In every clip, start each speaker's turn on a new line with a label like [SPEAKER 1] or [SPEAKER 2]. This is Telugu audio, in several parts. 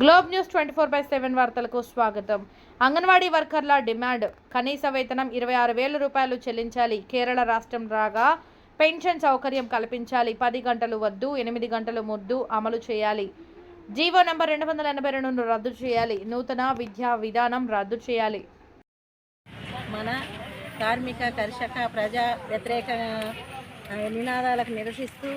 [SPEAKER 1] Globe news twenty four by seven వార్తలకు స్వాగతం. అంగన్వాడీ వర్కర్ల డిమాండ్. కనీస వేతనం ఇరవై ఆరు వేల రూపాయలు చెల్లించాలి. కేరళ రాష్ట్రం రాగా పెన్షన్ సౌకర్యం కల్పించాలి. పది గంటలు వద్దు ఎనిమిది గంటలు ముద్దు అమలు చేయాలి. జీవో నంబర్ రెండు వందల ఎనభై రెండును రద్దు చేయాలి. నూతన విద్యా విధానం రద్దు చేయాలి.
[SPEAKER 2] మన కార్మిక కర్షక ప్రజా వ్యతిరేక నినాదాలకు నిరసిస్తూ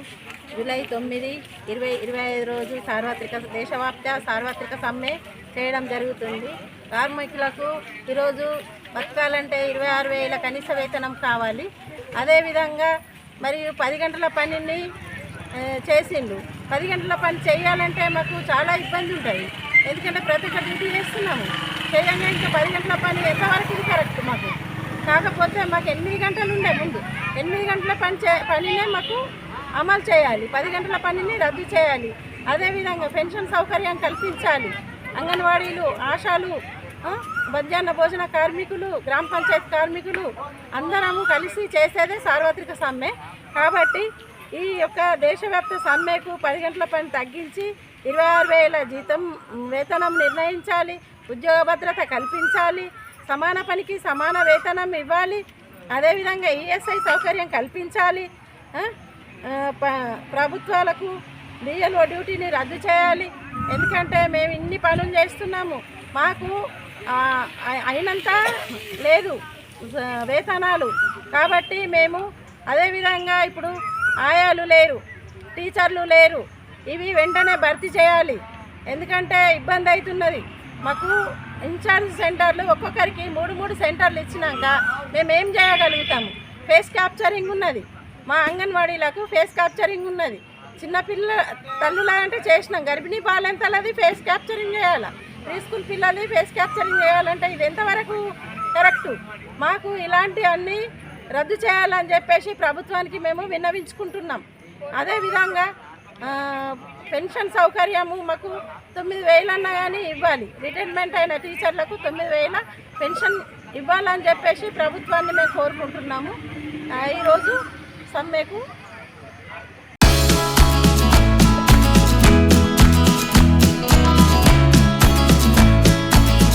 [SPEAKER 2] జూలై తొమ్మిది ఇరవై ఇరవై ఐదు రోజు సార్వత్రిక దేశవ్యాప్త సార్వత్రిక సమ్మె చేయడం జరుగుతుంది. కార్మికులకు ఈరోజు బతకాలంటే ఇరవై ఆరు వేల కనీస వేతనం కావాలి. అదేవిధంగా మరియు పది గంటల పనిని చేసిండు. పది గంటల పని చేయాలంటే మాకు చాలా ఇబ్బంది ఉంటుంది ఎందుకంటే ప్రతి ఒక్క డ్యూటీ చేస్తున్నాము. చేయంగా ఇంకా పది గంటల పని ఎంతవరకు ఇది కరెక్ట్ మాకు? కాకపోతే మాకు ఎనిమిది గంటలు ఉండే ముందు. ఎనిమిది గంటల పని చే పనినే మాకు అమలు చేయాలి. పది గంటల పనిని రద్దు చేయాలి. అదేవిధంగా పెన్షన్ సౌకర్యం కల్పించాలి. అంగన్వాడీలు ఆశాలు మధ్యాహ్న భోజన కార్మికులు గ్రామ పంచాయతీ కార్మికులు అందరము కలిసి చేసేదే సార్వత్రిక సమ్మె. కాబట్టి ఈ యొక్క దేశవ్యాప్త సమ్మెకు పది గంటల పని తగ్గించి ఇరవై ఆరు వేల జీతం వేతనం నిర్ణయించాలి ఉద్యోగ భద్రత కల్పించాలి సమాన పనికి సమాన వేతనం ఇవ్వాలి. అదేవిధంగా ఈఎస్ఐ సౌకర్యం కల్పించాలి. ప- ప్రభుత్వాలకు డిఎల్ఓ డ్యూటీని రద్దు చేయాలి. ఎందుకంటే మేము ఇన్ని పనులు చేస్తున్నాము. మాకు అయినంత లేదు వేతనాలు. కాబట్టి మేము అదేవిధంగా ఇప్పుడు ఆయాలు లేరు టీచర్లు లేరు. ఇవి వెంటనే భర్తీ చేయాలి. ఎందుకంటే ఇబ్బంది అవుతున్నది. మాకు ఇన్ఛార్జ్ సెంటర్లు ఒక్కొక్కరికి మూడు మూడు సెంటర్లు ఇచ్చినాక మేము ఏం చేయగలుగుతాము ఫేస్ క్యాప్చరింగ్ ఉన్నది. మా అంగన్వాడీలకు ఫేస్ క్యాప్చరింగ్ ఉన్నది. చిన్నపిల్ల తల్లుల అంటే చేసినాం. గర్భిణీ పాలెంతలది ఫేస్ క్యాప్చరింగ్ చేయాలి. ప్రీ స్కూల్ పిల్లలది ఫేస్ క్యాప్చరింగ్ చేయాలంటే ఇది ఎంతవరకు కరెక్టు మాకు ఇలాంటివన్నీ రద్దు చేయాలని చెప్పేసి ప్రభుత్వానికి మేము విన్నవించుకుంటున్నాం. అదేవిధంగా పెన్షన్ సౌకర్యము మాకు తొమ్మిది వేలన్నా కానీ ఇవ్వాలి. రిటైర్మెంట్ అయిన టీచర్లకు తొమ్మిది వేల పెన్షన్ ఇవ్వాలని చెప్పేసి ప్రభుత్వాన్ని మేము కోరుకుంటున్నాము. ఈరోజు సమ్మెకు